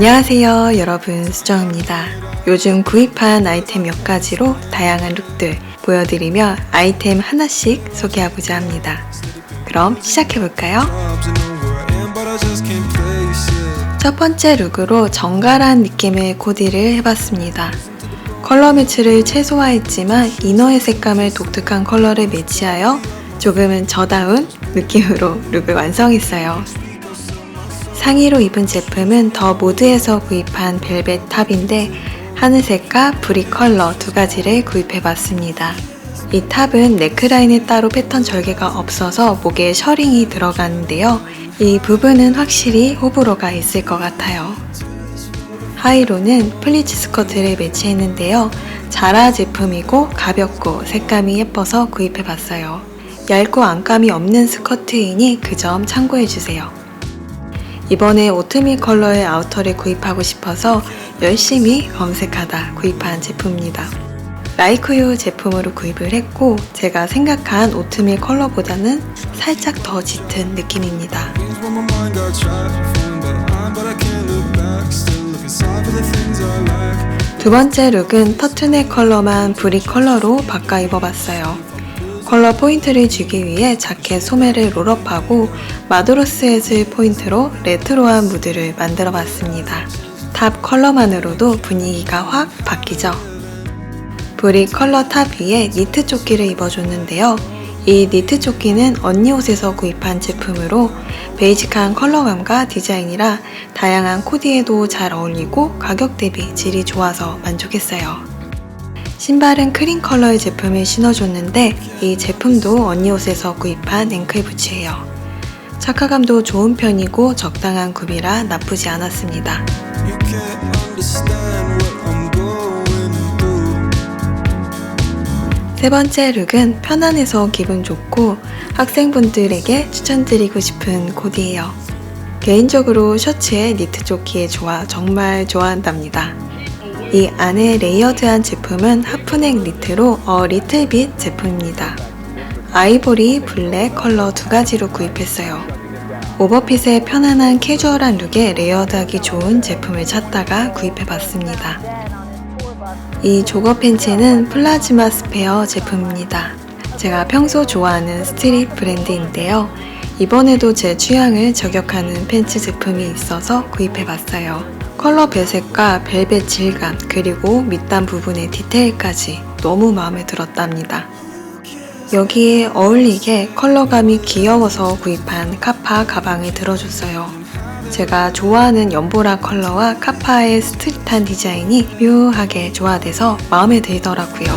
안녕하세요 여러분 수정입니다. 요즘 구입한 아이템 몇 가지로 다양한 룩들 보여드리며 아이템 하나씩 소개해보자 합니다. 그럼 시작해볼까요? 첫 번째 룩으로 정갈한 느낌의 코디를 해봤습니다. 컬러 매치를 최소화했지만 이너의 색감을 독특한 컬러를 매치하여 조금은 저다운 느낌으로 룩을 완성했어요. 상의로 입은 제품은 더 모드에서 구입한 벨벳 탑인데 하늘색과 브릭 컬러 두 가지를 구입해봤습니다. 이 탑은 네크라인에 따로 패턴 절개가 없어서 목에 셔링이 들어가는데요. 이 부분은 확실히 호불호가 있을 것 같아요. 하의로는 플리츠 스커트를 매치했는데요. 자라 제품이고 가볍고 색감이 예뻐서 구입해봤어요. 얇고 안감이 없는 스커트이니 그 점 참고해주세요. 이번에 오트밀 컬러의 아우터를 구입하고 싶어서 열심히 검색하다 구입한 제품입니다. 라이크유 제품으로 구입을 했고 제가 생각한 오트밀 컬러보다는 살짝 더 짙은 느낌입니다. 두 번째 룩은 터트넥 컬러만 브릭 컬러로 바꿔 입어봤어요. 컬러 포인트를 주기 위해 자켓 소매를 롤업하고 마드로스 햇을 포인트로 레트로한 무드를 만들어 봤습니다. 탑 컬러만으로도 분위기가 확 바뀌죠. 브릭 컬러 탑 위에 니트 조끼를 입어줬는데요. 이 니트 조끼는 언니 옷에서 구입한 제품으로 베이직한 컬러감과 디자인이라 다양한 코디에도 잘 어울리고 가격 대비 질이 좋아서 만족했어요. 신발은 크림 컬러의 제품을 신어줬는데 이 제품도 언니 옷에서 구입한 앵클 부츠예요. 착화감도 좋은 편이고 적당한 굽이라 나쁘지 않았습니다. 세 번째 룩은 편안해서 기분 좋고 학생분들에게 추천드리고 싶은 코디예요. 개인적으로 셔츠에 니트 조끼의 조화 정말 좋아한답니다. 이 안에 레이어드한 제품은 하프넥 니트로 어 리틀빛 제품입니다. 아이보리, 블랙 컬러 두 가지로 구입했어요. 오버핏의 편안한 캐주얼한 룩에 레이어드하기 좋은 제품을 찾다가 구입해봤습니다. 이 조거 팬츠는 플라즈마 스페어 제품입니다. 제가 평소 좋아하는 스트릿 브랜드인데요. 이번에도 제 취향을 저격하는 팬츠 제품이 있어서 구입해봤어요. 컬러 배색과 벨벳 질감, 그리고 밑단 부분의 디테일까지 너무 마음에 들었답니다. 여기에 어울리게 컬러감이 귀여워서 구입한 카파 가방을 들어줬어요. 제가 좋아하는 연보라 컬러와 카파의 스트릿한 디자인이 묘하게 조화돼서 마음에 들더라고요.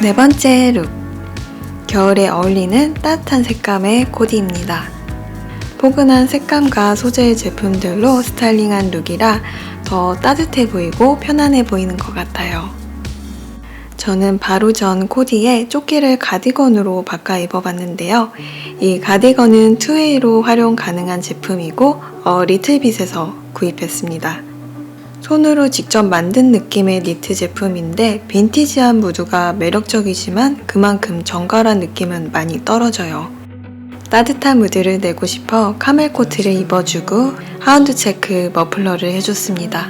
네 번째 룩. 겨울에 어울리는 따뜻한 색감의 코디입니다. 포근한 색감과 소재의 제품들로 스타일링한 룩이라 더 따뜻해 보이고 편안해 보이는 것 같아요. 저는 바로 전 코디에 조끼를 가디건으로 바꿔 입어봤는데요. 이 가디건은 투웨이로 활용 가능한 제품이고 어, 리틀빗에서 구입했습니다. 손으로 직접 만든 느낌의 니트 제품인데 빈티지한 무드가 매력적이지만 그만큼 정갈한 느낌은 많이 떨어져요. 따뜻한 무드를 내고 싶어 카멜 코트를 입어주고 하운드 체크 머플러를 해줬습니다.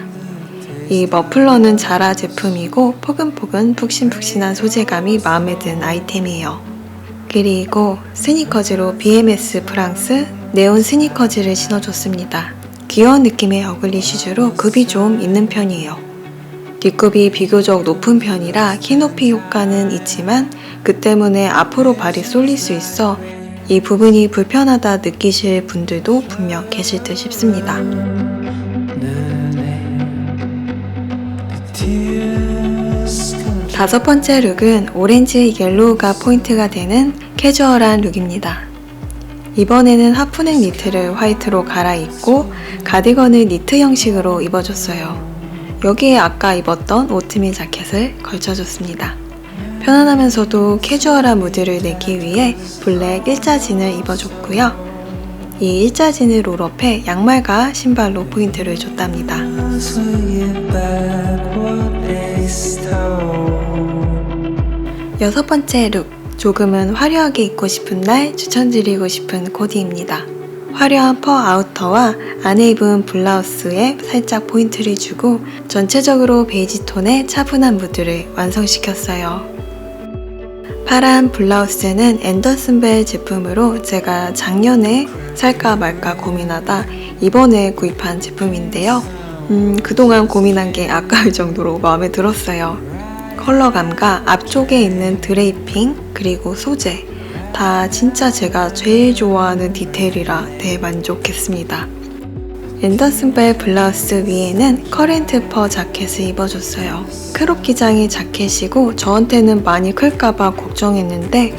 이 머플러는 자라 제품이고 포근포근 푹신푹신한 소재감이 마음에 든 아이템이에요. 그리고 스니커즈로 BMS 프랑스 네온 스니커즈를 신어줬습니다. 귀여운 느낌의 어글리 슈즈로 굽이 좀 있는 편이에요. 뒷굽이 비교적 높은 편이라 키 높이 효과는 있지만 그 때문에 앞으로 발이 쏠릴 수 있어 이 부분이 불편하다 느끼실 분들도 분명 계실 듯 싶습니다. 다섯 번째 룩은 오렌지 옐로우가 포인트가 되는 캐주얼한 룩입니다. 이번에는 하프넥 니트를 화이트로 갈아입고 가디건을 니트 형식으로 입어줬어요. 여기에 아까 입었던 오트밀 자켓을 걸쳐줬습니다. 편안하면서도 캐주얼한 무드를 내기 위해 블랙 일자진을 입어줬고요. 이 일자진을 롤업해 양말과 신발로 포인트를 줬답니다. 여섯 번째 룩. 조금은 화려하게 입고 싶은 날 추천드리고 싶은 코디입니다. 화려한 퍼 아우터와 안에 입은 블라우스에 살짝 포인트를 주고 전체적으로 베이지 톤의 차분한 무드를 완성시켰어요. 파란 블라우스는 앤더슨벨 제품으로 제가 작년에 살까 말까 고민하다 이번에 구입한 제품인데요. 음, 그동안 고민한 게 아까울 정도로 마음에 들었어요. 컬러감과 앞쪽에 있는 드레이핑, 그리고 소재, 다 진짜 제가 제일 좋아하는 디테일이라 대만족했습니다. 앤더슨벨 블라우스 위에는 커렌트 퍼 자켓을 입어줬어요. 크롭 기장의 자켓이고 저한테는 많이 클까봐 걱정했는데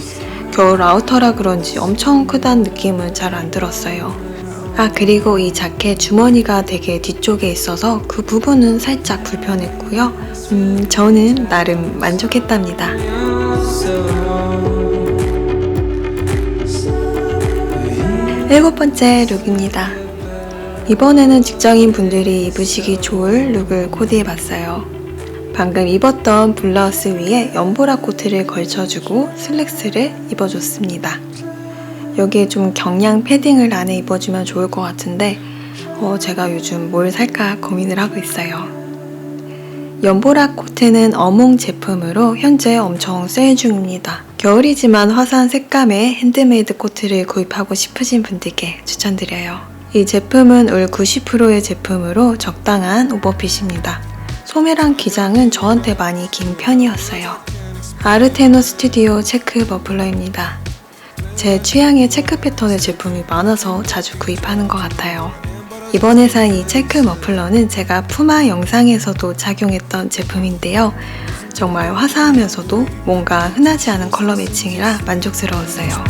겨울 아우터라 그런지 엄청 크다는 느낌은 잘 안 들었어요. 아, 그리고 이 자켓 주머니가 되게 뒤쪽에 있어서 그 부분은 살짝 불편했고요. 음, 저는 나름 만족했답니다. 일곱 번째 룩입니다. 이번에는 직장인 분들이 입으시기 좋을 룩을 코디해 봤어요. 방금 입었던 블라우스 위에 연보라 코트를 걸쳐주고 슬랙스를 입어줬습니다. 여기에 좀 경량 패딩을 안에 입어주면 좋을 것 같은데 어, 제가 요즘 뭘 살까 고민을 하고 있어요. 연보라 코트는 어몽 제품으로 현재 엄청 세일 중입니다. 겨울이지만 화사한 색감의 핸드메이드 코트를 구입하고 싶으신 분들께 추천드려요. 이 제품은 올 90%의 제품으로 적당한 오버핏입니다. 소매랑 기장은 저한테 많이 긴 편이었어요. 아르테노 스튜디오 체크 버플러입니다. 제 취향의 체크 패턴의 제품이 많아서 자주 구입하는 것 같아요. 이번에 산 이 체크 머플러는 제가 푸마 영상에서도 착용했던 제품인데요. 정말 화사하면서도 뭔가 흔하지 않은 컬러 매칭이라 만족스러웠어요.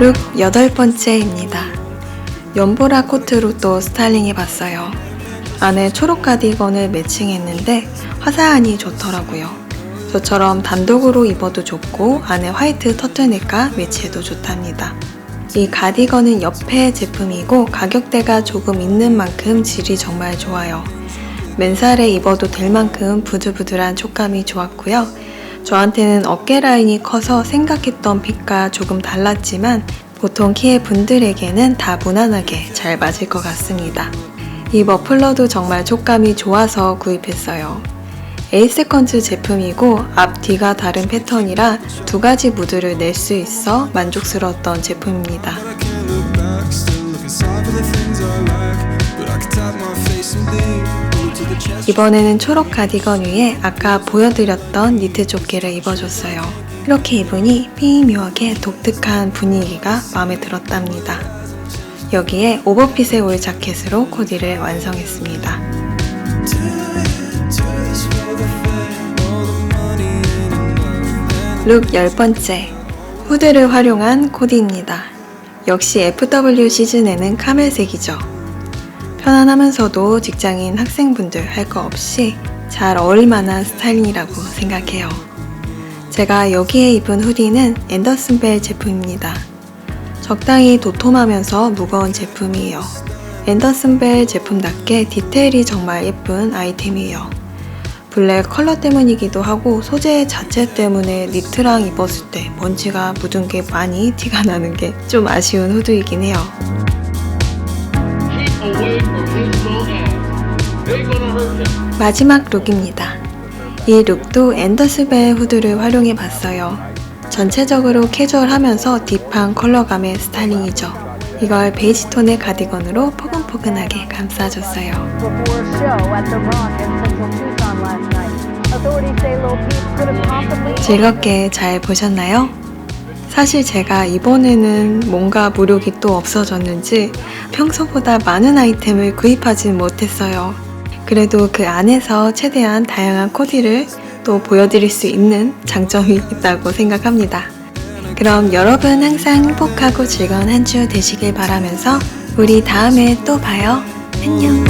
룩 여덟 번째입니다. 연보라 코트로 또 스타일링 해봤어요. 안에 초록 가디건을 매칭했는데 화사하니 좋더라고요. 저처럼 단독으로 입어도 좋고 안에 화이트 터틀넥과 매치해도 좋답니다. 이 가디건은 옆에 제품이고 가격대가 조금 있는 만큼 질이 정말 좋아요. 맨살에 입어도 될 만큼 부들부들한 촉감이 좋았고요. 저한테는 어깨 라인이 커서 생각했던 핏과 조금 달랐지만 보통 키의 분들에게는 다 무난하게 잘 맞을 것 같습니다. 이 머플러도 정말 촉감이 좋아서 구입했어요. 에이세컨즈 제품이고 앞 뒤가 다른 패턴이라 두 가지 무드를 낼 수 있어 만족스러웠던 제품입니다. 이번에는 초록 가디건 위에 아까 보여드렸던 니트 조끼를 입어줬어요. 이렇게 입으니 미묘하게 독특한 분위기가 마음에 들었답니다. 여기에 오버핏의 올 자켓으로 코디를 완성했습니다. 룩 10번째 후드를 활용한 코디입니다. 역시 FW 시즌에는 카멜색이죠. 편안하면서도 직장인 학생분들 할 거 없이 잘 어울릴 만한 스타일이라고 생각해요. 제가 여기에 입은 후디는 앤더슨 벨 제품입니다. 적당히 도톰하면서 무거운 제품이에요. 앤더슨벨 제품답게 디테일이 정말 예쁜 아이템이에요. 블랙 컬러 때문이기도 하고 소재 자체 때문에 니트랑 입었을 때 먼지가 묻은 게 많이 티가 나는 게 좀 아쉬운 후드이긴 해요. 마지막 룩입니다. 이 룩도 앤더스벨 후드를 활용해 봤어요. 전체적으로 캐주얼하면서 딥한 컬러감의 스타일링이죠. 이걸 베이지 톤의 가디건으로 포근포근하게 감싸줬어요. 즐겁게 잘 보셨나요? 사실 제가 이번에는 뭔가 무력이 또 없어졌는지 평소보다 많은 아이템을 구입하진 못했어요. 그래도 그 안에서 최대한 다양한 코디를 또 보여드릴 수 있는 장점이 있다고 생각합니다. 그럼 여러분 항상 행복하고 즐거운 한 주 되시길 바라면서 우리 다음에 또 봐요. 안녕.